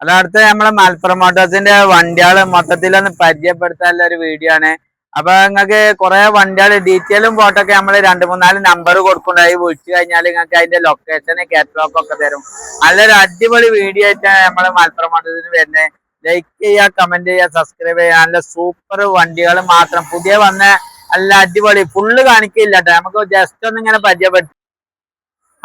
അതടുത്ത് നമ്മളെ മലപ്പുറം മോട്ടോഴ്സിന്റെ വണ്ടികൾ മൊത്തത്തിലൊന്ന് പരിചയപ്പെടുത്താനുള്ള ഒരു വീഡിയോ ആണ്. അപ്പൊ നിങ്ങൾക്ക് കുറെ വണ്ടികൾ ഡീറ്റെയിലും ഫോട്ടോ ഒക്കെ നമ്മൾ രണ്ട് മൂന്നാൽ നമ്പർ കൊടുക്കുന്നുണ്ടായി വിളിച്ചു കഴിഞ്ഞാൽ നിങ്ങൾക്ക് അതിന്റെ ലൊക്കേഷൻ കാറ്റലോഗ് ഒക്കെ തരും. നല്ലൊരു അടിപൊളി വീഡിയോ ആയിട്ടാണ് നമ്മൾ മലപ്പുറം മോട്ടോഴ്സിന് വരുന്നത് ലൈക്ക് ചെയ്യുക കമന്റ് ചെയ്യുക സബ്സ്ക്രൈബ് ചെയ്യുക. നല്ല സൂപ്പർ വണ്ടികൾ മാത്രം. പുതിയ വന്ന നല്ല അടിപൊളി. ഫുള്ള് കാണിക്കില്ല കേട്ടോ നമുക്ക് ജസ്റ്റ് ഒന്ന് ഇങ്ങനെ പരിചയപ്പെടുത്തി.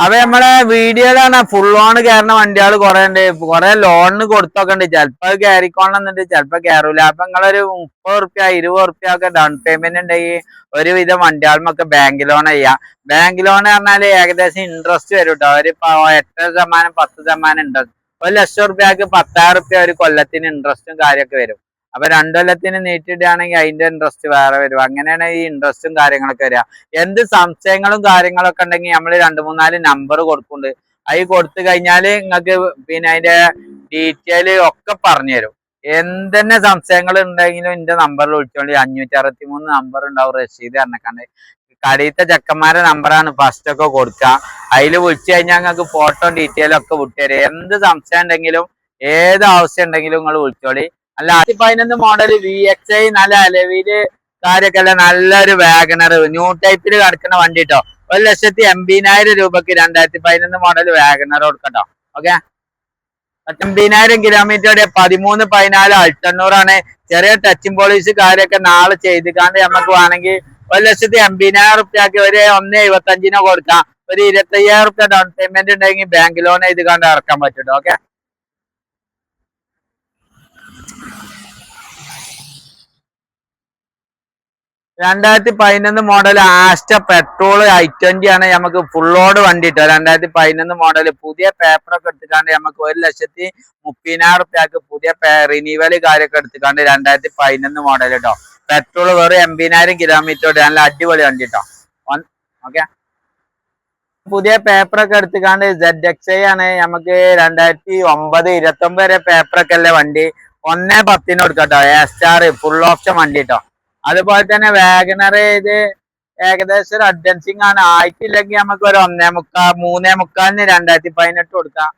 അപ്പൊ നമ്മളെ വീഡിയോയിലാണ് ഫുൾ ഓൺ കയറുന്ന വണ്ടികൾ കുറെ ഉണ്ട് കുറെ ലോണിന് കൊടുത്തൊക്കെ ഉണ്ട് ചിലപ്പോ അത് കയറിക്കോണമെന്നുണ്ട് ചിലപ്പോ കയറൂല അപ്പൊ നിങ്ങളൊരു മുപ്പത് റുപ്യ ഇരുപത് റുപ്യ ഒക്കെ ഡൗൺ പേയ്മെന്റ് ഉണ്ടെങ്കിൽ ഒരുവിധം വണ്ടികളുമൊക്കെ ബാങ്ക് ലോൺ ചെയ്യാം. ബാങ്ക് ലോൺ പറഞ്ഞാൽ ഏകദേശം ഇൻട്രസ്റ്റ് വരും കേട്ടോ ഒരു എട്ട് ശതമാനം പത്ത് ശതമാനം ഉണ്ട് ഒരു ലക്ഷം റുപ്യക്ക് പത്തായിരം റുപ്യ ഒരു കൊല്ലത്തിന് ഇൻട്രസ്റ്റും കാര്യമൊക്കെ വരും. അപ്പൊ രണ്ടു കൊല്ലത്തിന് നീട്ടിയിടുകയാണെങ്കിൽ അതിന്റെ ഇൻട്രസ്റ്റ് വേറെ വരും. അങ്ങനെയാണ് ഈ ഇൻട്രസ്റ്റും കാര്യങ്ങളൊക്കെ വരിക. എന്ത് സംശയങ്ങളും കാര്യങ്ങളൊക്കെ ഉണ്ടെങ്കിൽ നമ്മൾ രണ്ട് മൂന്നാൽ നമ്പർ കൊടുക്കുന്നുണ്ട്. അത് കൊടുത്തു കഴിഞ്ഞാൽ നിങ്ങൾക്ക് പിന്നെ അതിന്റെ ഡീറ്റെയിൽ ഒക്കെ പറഞ്ഞു തരും. എന്തെന്നെ സംശയങ്ങൾ ഉണ്ടെങ്കിലും എന്റെ നമ്പറിൽ വിളിച്ചോണ്ട് അഞ്ഞൂറ്റി അറുപത്തി മൂന്ന് നമ്പർ ഉണ്ടാവും റഷീദ് പറഞ്ഞിട്ടുണ്ട് കടയിലത്തെ ചെക്കന്മാരെ നമ്പറാണ് ഫസ്റ്റ് ഒക്കെ കൊടുക്കുക അതിൽ വിളിച്ചു കഴിഞ്ഞാൽ നിങ്ങൾക്ക് ഫോട്ടോ ഡീറ്റെയിൽ ഒക്കെ വിട്ടുതരും. എന്ത് സംശയം ഉണ്ടെങ്കിലും ഏത് ആവശ്യം ഉണ്ടെങ്കിലും നിങ്ങൾ വിളിച്ചോളി. അല്ല ആയിരത്തി പതിനൊന്ന് മോഡൽ വി എക്സ് ഐ നല്ല അലവിൽ കാര്യമൊക്കെ നല്ലൊരു വാഗണർ ന്യൂ ടൈപ്പിൽ കിടക്കുന്ന വണ്ടി കേട്ടോ ഒരു ലക്ഷത്തി എൺപതിനായിരം രൂപക്ക് രണ്ടായിരത്തി പതിനൊന്ന് മോഡൽ വാഗണർ കൊടുക്കട്ടോ. ഓക്കെ എൺപതിനായിരം കിലോമീറ്ററുടെ പതിമൂന്ന് പതിനാല് അൾട്ടണ്ണൂറാണ് ചെറിയ ടച്ചിങ് പോളിഷ് കാര്യമൊക്കെ നാളെ ചെയ്തിക്കാണ്ട് നമുക്ക് വേണമെങ്കിൽ ഒരു ലക്ഷത്തി എൺപതിനായിരം റുപ്യക്ക് ഒരു ഒന്ന് എഴുപത്തഞ്ചിനോ കൊടുക്കാം. ഒരു ഇരുപത്തയ്യായിരം റുപ്യ ഡൗൺ പേയ്മെന്റ് ഉണ്ടെങ്കിൽ ബാങ്ക് ലോൺ ചെയ്ത് കണ്ട് ഇറക്കാൻ പറ്റും ഓക്കെ രണ്ടായിരത്തി പതിനൊന്ന് model Asta petrol i twenty ആണ് നമുക്ക് ഫുള്ളോട് വണ്ടി ഇട്ടോ രണ്ടായിരത്തി പതിനൊന്ന് മോഡൽ പുതിയ പേപ്പറൊക്കെ എടുത്തുകാണ്ട് നമുക്ക് ഒരു ലക്ഷത്തി മുപ്പതിനായിരം റുപ്യക്ക് പുതിയ റിനീവൽ കാര്യമൊക്കെ എടുത്തുകാണ്ട് രണ്ടായിരത്തി പതിനൊന്ന് മോഡൽ കേട്ടോ പെട്രോൾ വെറും എൺപതിനായിരം കിലോമീറ്റർ നല്ല അടിപൊളി വണ്ടി കേട്ടോ ഓക്കെ പുതിയ പേപ്പറൊക്കെ എടുത്തുകാണ്ട് സെഡ് എക്സ് ഐ ആണ് നമുക്ക് രണ്ടായിരത്തി ഒമ്പത് ഇരുപത്തി ഒമ്പത് വരെ പേപ്പറൊക്കെ അല്ലേ വണ്ടി. ഒന്നേ പത്തിന് കൊടുക്കട്ടോ. എ സ്റ്റാർ ഫുൾ ഓപ്ഷൻ വണ്ടി കേട്ടോ അതുപോലെ തന്നെ വാഗണർ ഇത് ഏകദേശം ഒരു അഡ്വൻസിങ് ആണ്. ആയിട്ടില്ലെങ്കിൽ നമുക്ക് ഒരു ഒന്നേ മുക്കാൽ മൂന്നേ മുക്കാലിന് രണ്ടായിരത്തി പതിനെട്ട് കൊടുക്കാം.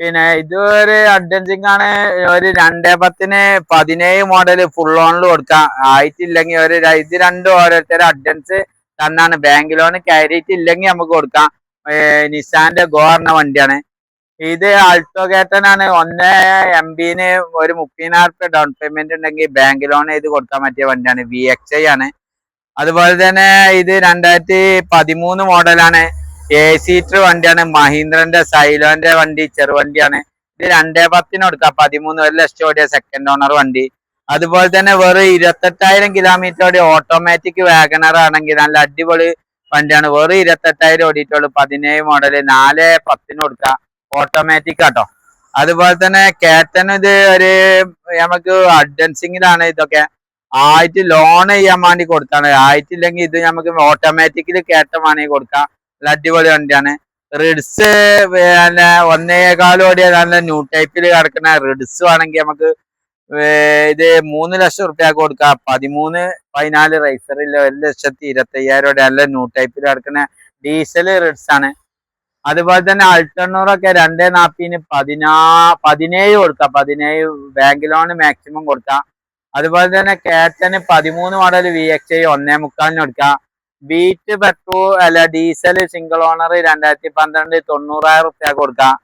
പിന്നെ ഇത് ഒരു അഡ്വൻസിങ് ആണ്. ഒരു രണ്ടേ പത്തിന് പതിനേഴ് മോഡൽ ഫുൾ ഓണിൽ കൊടുക്കാം. ആയിട്ടില്ലെങ്കിൽ ഒരു ഇത് രണ്ടും ഓരോരുത്തരും അഡ്വൻസ് തന്നാണ്. ബാങ്ക് ലോൺ കയറിയിട്ടില്ലെങ്കിൽ നമുക്ക് കൊടുക്കാം. നിസാന്റെ ഗോ പറഞ്ഞ വണ്ടിയാണ്. ഇത് ആൾട്ടോ കേട്ടനാണ്. ഒന്ന് എം ബിന് ഒരു മുപ്പതിനായിരം റുപ്യ ഡൗൺ പേയ്മെന്റ് ഉണ്ടെങ്കിൽ ബാങ്ക് ലോൺ ചെയ്ത് കൊടുക്കാൻ പറ്റിയ വണ്ടിയാണ്. വി എക്സ് ഐ ആണ്. അതുപോലെ തന്നെ ഇത് രണ്ടായിരത്തി പതിമൂന്ന് മോഡലാണ് എ സീറ്റർ വണ്ടിയാണ്. മഹീന്ദ്രന്റെ സൈലോന്റെ വണ്ടി ചെറുവണ്ടിയാണ് ഇത് രണ്ടേ പത്തിന് കൊടുക്കാം. പതിമൂന്ന് ഒരു ലക്ഷം ഓടിയ സെക്കൻഡ് ഓണർ വണ്ടി. അതുപോലെ തന്നെ വെറും ഇരുപത്തെട്ടായിരം കിലോമീറ്റർ ഓടി ഓട്ടോമാറ്റിക് വാഗണർ ആണെങ്കിൽ നല്ല അടിപൊളി വണ്ടിയാണ്. വെറും ഇരുപത്തെട്ടായിരം ഓടിയിട്ടുള്ളൂ. പതിനേഴ് മോഡൽ നാല് പത്തിന് കൊടുക്കാം. ഓട്ടോമാറ്റിക് ആട്ടോ. അതുപോലെ തന്നെ കേട്ടൻ ഇത് ഒരു നമുക്ക് അഡ്വൻസിങ്ങിലാണ് ഇതൊക്കെ. ആയിട്ട് ലോൺ ചെയ്യാൻ വേണ്ടി കൊടുത്താണ്. ആയിട്ടില്ലെങ്കിൽ ഇത് നമുക്ക് ഓട്ടോമാറ്റിക്കലി കേട്ടൻ വേണമെങ്കിൽ കൊടുക്കാം. നല്ല അടിപൊളി വണ്ടിയാണ്. റിഡ്സ് പിന്നെ ഒന്നേകാലും നല്ല ന്യൂ ടൈപ്പിൽ കിടക്കുന്ന റിഡ്സ് വേണമെങ്കിൽ നമുക്ക് ഇത് മൂന്ന് ലക്ഷം റുപ്യ കൊടുക്കാം. പതിമൂന്ന് പതിനാല് റൈസറില്ല ഒരു ലക്ഷത്തി ഇരുപത്തി അയ്യായിരം നല്ല ന്യൂ ടൈപ്പിൽ കിടക്കുന്ന ഡീസൽ റിഡ്സ് ആണ്. അതുപോലെ തന്നെ അൾട്ടണ്ണൂറൊക്കെ രണ്ടേ നാപ്പിന് പതിനാ പതിനേഴ് കൊടുക്കാം പതിനേഴ് ബാങ്ക് ലോൺ മാക്സിമം കൊടുക്കാം അതുപോലെ തന്നെ കേറ്റന് പതിമൂന്ന് മോഡൽ വി എക്സ് ഐ ഒന്നേ മുക്കാലിന് കൊടുക്കാം. ബീറ്റ് പെട്രോൾ അല്ല ഡീസൽ സിംഗിൾ ഓണർ രണ്ടായിരത്തി പന്ത്രണ്ട് തൊണ്ണൂറായിരം റുപ്യ കൊടുക്കാം.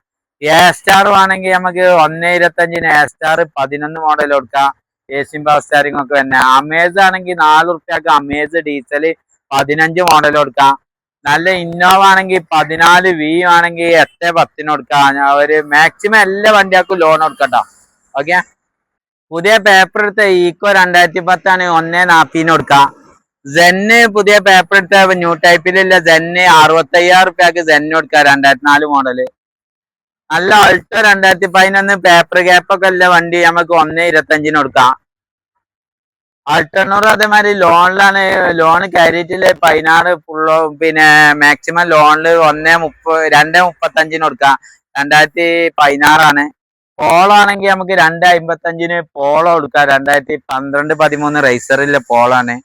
എ സ്റ്റാർ വേണമെങ്കിൽ നമുക്ക് ഒന്നേ ഇരുപത്തഞ്ചിന് എ സ്റ്റാർ പതിനൊന്ന് മോഡൽ കൊടുക്കാം. എ സി പവർ സ്റ്റാറിംഗ് ഒക്കെ തന്നെ. അമേസ് ആണെങ്കിൽ നാല് റുപ്യക്ക് അമേസ് ഡീസൽ പതിനഞ്ച് മോഡൽ കൊടുക്കാം. നല്ല ഇന്നോവ ആണെങ്കിൽ പതിനാല് വി ആണെങ്കിൽ എട്ട് പത്തിന് കൊടുക്കാം. ഞാൻ ഒരു മാക്സിമം എല്ലാ വണ്ടിയാക്കും ലോൺ കൊടുക്കട്ടോ. ഓക്കെ പുതിയ പേപ്പർ എടുത്ത ഈക്കോ രണ്ടായിരത്തി പത്താണ് ഒന്നേ നാപ്പതിന് കൊടുക്കാം. സെന്ന് പുതിയ പേപ്പർ എടുത്ത ന്യൂ ടൈപ്പിലുള്ള സെന്ന് അറുപത്തയ്യായിരം റുപ്യക്ക് സെന്ന് കൊടുക്കാം രണ്ടായിരത്തി നാല് മോഡൽ നല്ല അൾട്ടോ രണ്ടായിരത്തി പതിനൊന്ന് പേപ്പർ ഗ്യാപ്പൊക്കെ ഉള്ള വണ്ടി നമുക്ക് ഒന്നേ ഇരുപത്തഞ്ചിന് കൊടുക്കാം. അൾട്ടണ്ണൂറ് അതേമാതിരി ലോണിലാണ് ലോൺ കയറിയിട്ടില്ല പതിനാറ് ഫുള്ള് പിന്നെ മാക്സിമം ലോണിൽ ഒന്നേ മുപ്പ രണ്ടേ മുപ്പത്തഞ്ചിന് കൊടുക്കാം. രണ്ടായിരത്തി പതിനാറാണ്. പോളാണെങ്കിൽ നമുക്ക് രണ്ട് അമ്പത്തഞ്ചിന് പോളോ കൊടുക്കാം. രണ്ടായിരത്തി പന്ത്രണ്ട് പതിമൂന്ന് റൈസറിലെ പോളാണ്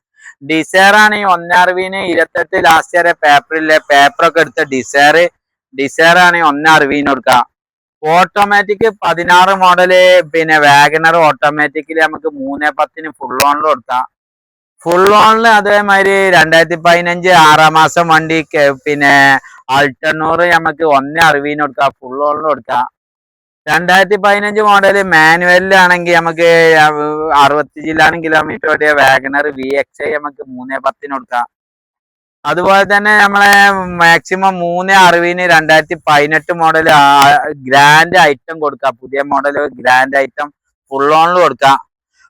ആണ്. ഈ ഒന്നറുപതിന് ഇരുപത്തെട്ട് ലാസ്റ്റ് വരെ പേപ്പറിലെ പേപ്പറൊക്കെ എടുത്ത ഡിസയർ ആണെങ്കിൽ ഒന്നറുപതിന് കൊടുക്കാം. ഓട്ടോമാറ്റിക് പതിനാറ് മോഡൽ പിന്നെ വാഗനർ ഓട്ടോമാറ്റിക്കിൽ നമുക്ക് മൂന്നേ പത്തിന് ഫുൾ ഓണിൽ കൊടുക്കാം ഫുൾ ഓണിൽ അതേമാതിരി രണ്ടായിരത്തി പതിനഞ്ച് ആറാം മാസം വണ്ടി പിന്നെ അൾട്ടണ്ണൂറ് നമുക്ക് ഒന്നേ അറിവിന് കൊടുക്കാം ഫുൾ ഓണിൽ കൊടുക്കാം. രണ്ടായിരത്തി പതിനഞ്ച് മോഡൽ മാനുവലിലാണെങ്കിൽ നമുക്ക് അറുപത്തി ജില്ലാനും കിലോമീറ്റർ ഓടിയ വാഗനർ വി എക്സ് ഐ നമുക്ക് മൂന്നേ പത്തിന് കൊടുക്കാം. അതുപോലെ തന്നെ നമ്മളെ മാക്സിമം മൂന്ന് അറുപതിന് രണ്ടായിരത്തി പതിനെട്ട് മോഡൽ ഗ്രാൻഡ് ഐറ്റം കൊടുക്കാം. പുതിയ മോഡൽ ഗ്രാൻഡ് ഐറ്റം ഫുൾ ഓണിൽ കൊടുക്കാം.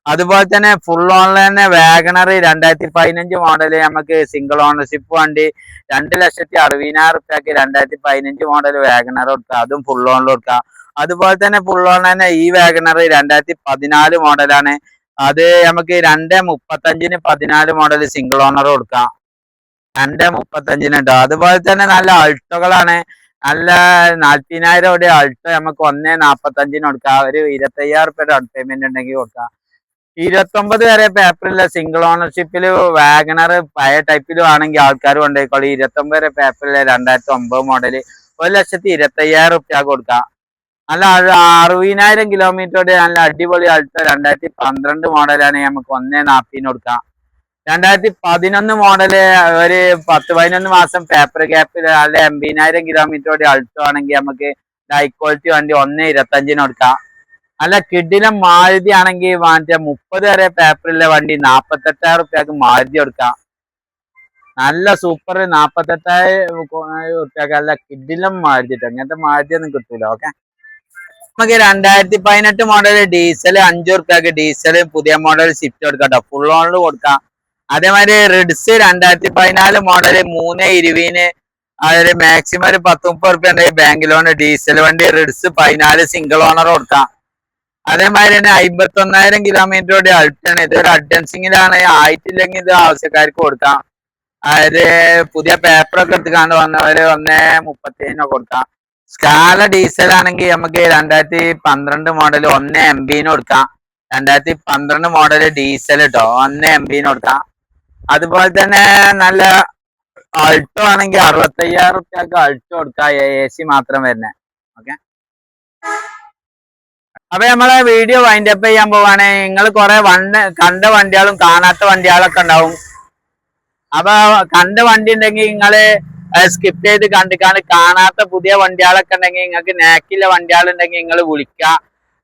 അതുപോലെ തന്നെ ഫുൾ ഓണിൽ തന്നെ വാഗണർ രണ്ടായിരത്തി പതിനഞ്ച് മോഡൽ നമുക്ക് സിംഗിൾ ഓണർഷിപ്പ് വണ്ടി രണ്ട് ലക്ഷത്തി അറുപതിനായിരം റുപ്യക്ക് രണ്ടായിരത്തി പതിനഞ്ച് മോഡൽ വാഗണർ കൊടുക്കാം. അതും ഫുൾ ഓണിൽ കൊടുക്കാം. അതുപോലെ തന്നെ ഫുൾ ഓൺ തന്നെ ഈ വാഗണർ രണ്ടായിരത്തി പതിനാല് മോഡലാണ് അത് നമുക്ക് രണ്ട് മുപ്പത്തഞ്ചിന് പതിനാല് മോഡൽ സിംഗിൾ ഓണർ കൊടുക്കാം. രണ്ട് മുപ്പത്തഞ്ചിന് കേട്ടോ അതുപോലെ തന്നെ നല്ല അൾട്ടോകളാണ്. നല്ല നാൽപ്പതിനായിരം ഇവിടെ അൾട്ടോ നമുക്ക് ഒന്നേ നാപ്പത്തഞ്ചിന് കൊടുക്കാം. ഒരു ഇരുപത്തയ്യായിരം റുപ്യ ഡൗൺ പേയ്മെന്റ് ഉണ്ടെങ്കിൽ കൊടുക്കാം. ഇരുപത്തൊമ്പത് വരെ പേപ്പറില്ല സിംഗിൾ ഓണർഷിപ്പിൽ വാഗണർ പഴയ ടൈപ്പിലും ആണെങ്കിൽ ആൾക്കാർ കൊണ്ടുപോയിക്കോളൂ ഇരുപത്തൊമ്പത് വരെ പേപ്പറില്ല രണ്ടായിരത്തി ഒമ്പത് മോഡൽ ഒരു ലക്ഷത്തി ഇരുപത്തയ്യായിരം റുപ്യ കൊടുക്കാം. നല്ല അറു- അറുപതിനായിരം കിലോമീറ്ററോടെ നല്ല അടിപൊളി അൾട്ടോ. രണ്ടായിരത്തി പന്ത്രണ്ട് മോഡലാണ് നമുക്ക് ഒന്നേ നാൽപ്പതിന് കൊടുക്കാം. രണ്ടായിരത്തി പതിനൊന്ന് മോഡൽ ഒരു പത്ത് പതിനൊന്ന് മാസം പേപ്പർ ഗ്യാപ്പിൽ അല്ലെ എൺപതിനായിരം കിലോമീറ്ററോടെ അൾട്ടോ ആണെങ്കിൽ നമുക്ക് ഹൈ ക്വാളിറ്റി വണ്ടി ഒന്ന് ഇരുപത്തഞ്ചിന് കൊടുക്കാം. അല്ല കിഡിലും മാരുതി ആണെങ്കിൽ മറ്റേ മുപ്പത് വരെ പേപ്പറിലെ വണ്ടി നാപ്പത്തെട്ടായിരം റുപ്യക്ക് മാരുതി കൊടുക്കാം. നല്ല സൂപ്പർ നാപ്പത്തെട്ടായിരം റുപ്യക്ക് അല്ല കിഡിലും മാരുതി അങ്ങനത്തെ മാരുതി ഒന്നും കിട്ടൂല ഓക്കെ നമുക്ക് രണ്ടായിരത്തി പതിനെട്ട് മോഡൽ ഡീസൽ അഞ്ചു റുപ്യക്ക് ഡീസൽ പുതിയ മോഡൽ സ്വിഫ്റ്റ് കൊടുക്കാം ഫുൾ ഓണിൽ കൊടുക്കാം. അതേമാതിരി റിഡ്സ് രണ്ടായിരത്തി പതിനാല് മോഡൽ മൂന്ന് ഇരുപതിന് അതായത് മാക്സിമം ഒരു പത്ത് മുപ്പത് റുപ്യ ഉണ്ടെങ്കിൽ ബാങ്ക് ലോൺ ഡീസൽ വണ്ടി റിഡ്സ് പതിനാല് സിംഗിൾ ഓണർ കൊടുക്കാം. അതേമാതിരി തന്നെ അമ്പത്തി ഒന്നായിരം കിലോമീറ്ററോടെ അൾട്ടാണ് ഒരു അഡ്വൻസിങ്ങിലാണ് ആയിട്ടില്ലെങ്കിൽ ഇത് ആവശ്യക്കാർക്ക് കൊടുക്കാം. അതായത് പുതിയ പേപ്പറൊക്കെ എടുത്തുകൊണ്ട് വന്നവര് ഒന്നേ മുപ്പത്തേഴിനോ കൊടുക്കാം. സ്കാല ഡീസൽ ആണെങ്കിൽ നമുക്ക് രണ്ടായിരത്തി പന്ത്രണ്ട് മോഡൽ ഒന്ന് എം ബിന് കൊടുക്കാം. രണ്ടായിരത്തി പന്ത്രണ്ട് മോഡൽ ഡീസൽ കേട്ടോ ഒന്ന് എം ബിന് കൊടുക്കാം. അതുപോലെ തന്നെ നല്ല അൾട്ടോ ആണെങ്കിൽ അറുപത്തയ്യായിരം റുപ്യക്ക് അൾട്ടോ കൊടുക്കാം എ സി മാത്രം വരുന്നേ. ഓക്കെ അപ്പൊ നമ്മളെ വീഡിയോ വൈൻഡ് അപ്പ് ചെയ്യാൻ പോവാണ്. നിങ്ങൾ കുറെ വണ്ട് കണ്ട വണ്ടികളും കാണാത്ത വണ്ടികളൊക്കെ ഉണ്ടാവും. അപ്പൊ കണ്ട വണ്ടി ഉണ്ടെങ്കിൽ നിങ്ങൾ സ്കിപ്പ് ചെയ്ത് കണ്ടിക്കാണ്ട് കാണാത്ത പുതിയ വണ്ടികളൊക്കെ ഉണ്ടെങ്കിൽ നിങ്ങൾക്ക് നാക്കിലെ വണ്ടികളുണ്ടെങ്കിൽ നിങ്ങൾ വിളിക്കുക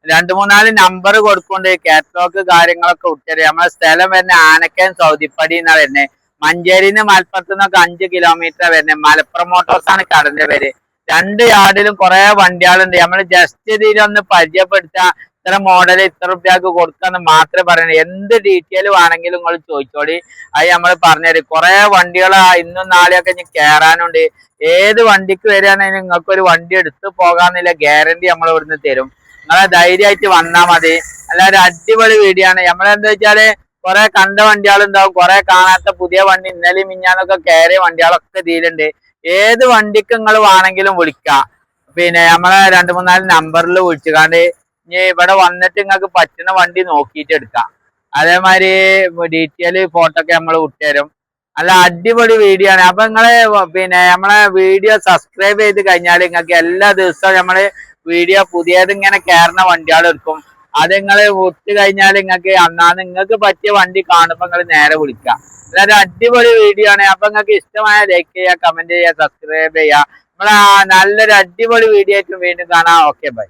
രണ്ട് മൂന്നാൽ നമ്പർ കൊടുക്കുന്നുണ്ട്. കാറ്റലോഗ് കാര്യങ്ങളൊക്കെ വിട്ടത് നമ്മളെ സ്ഥലം വരുന്ന ആനക്കൻ സൗദിപ്പടി എന്നാ വരുന്നത് മഞ്ചേരിന്ന് മലപ്പുറത്ത് നിന്നൊക്കെ അഞ്ച് കിലോമീറ്റർ വരുന്നത് മലപ്പുറം മോട്ടോഴ്സാണ് കടന്റെ പേര് രണ്ട് യാർഡിലും കുറെ വണ്ടികളുണ്ട്. നമ്മൾ ജസ്റ്റ് ഇതിലൊന്ന് പരിചയപ്പെടുത്താൻ ഇത്ര മോഡൽ ഇത്ര റുപ്യക്ക് കൊടുക്കാന്ന് മാത്രമേ പറയണേ. എന്ത് ഡീറ്റെയിൽ വേണമെങ്കിലും നിങ്ങൾ ചോദിച്ചോളി. അത് നമ്മൾ പറഞ്ഞുതരും. കുറെ വണ്ടികൾ ഇന്നും നാളെയൊക്കെ ഇനി കയറാനുണ്ട് ഏത് വണ്ടിക്ക് വരികയാണെങ്കിലും നിങ്ങൾക്ക് ഒരു വണ്ടി എടുത്ത് പോകാന്നില്ല ഗ്യാരണ്ടി നമ്മൾ ഇവിടുന്ന് തരും. നിങ്ങളെ ധൈര്യമായിട്ട് വന്നാൽ മതി. അല്ലാതെ അടിപൊളി വീഡിയോ ആണ്. നമ്മളെന്താ വെച്ചാൽ കുറെ കണ്ട വണ്ടികളുണ്ടാവും. കുറെ കാണാത്ത പുതിയ വണ്ടി ഇന്നലെ മിഞ്ഞാന്നൊക്കെ കയറിയ വണ്ടികളൊക്കെ ഇതിലുണ്ട്. ഏത് വണ്ടിക്ക് നിങ്ങൾ വേണമെങ്കിലും വിളിക്കാം. പിന്നെ നമ്മളെ രണ്ട് മൂന്നാൽ നമ്പറിൽ വിളിച്ചുകാണ്ട് ഇനി ഇവിടെ വന്നിട്ട് നിങ്ങൾക്ക് പറ്റുന്ന വണ്ടി നോക്കിയിട്ട് എടുക്കാം. അതേമാതിരി ഡീറ്റെയിൽ ഫോട്ടോ ഒക്കെ നമ്മൾ വിട്ടുതരും. നല്ല അടിപൊളി വീഡിയോ ആണ്. അപ്പൊ നിങ്ങൾ പിന്നെ നമ്മളെ വീഡിയോ സബ്സ്ക്രൈബ് ചെയ്ത് കഴിഞ്ഞാൽ നിങ്ങൾക്ക് എല്ലാ ദിവസവും നമ്മൾ വീഡിയോ പുതിയത് ഇങ്ങനെ കയറുന്ന വണ്ടികൾ എടുക്കും അത് നിങ്ങൾ വിട്ട് കഴിഞ്ഞാൽ നിങ്ങൾക്ക് അന്നാ നിങ്ങൾക്ക് പറ്റിയ വണ്ടി കാണുമ്പോൾ നിങ്ങൾ നേരെ വിളിക്കാം അതായത് അടിപൊളി വീഡിയോ ആണ്. അപ്പൊ നിങ്ങൾക്ക് ഇഷ്ടമായ ലൈക്ക് ചെയ്യുക കമന്റ് ചെയ്യുക സബ്സ്ക്രൈബ് ചെയ്യുക. നമ്മളെ നല്ലൊരു അടിപൊളി വീഡിയോ ആയിട്ട് വീണ്ടും കാണാം. Okay bye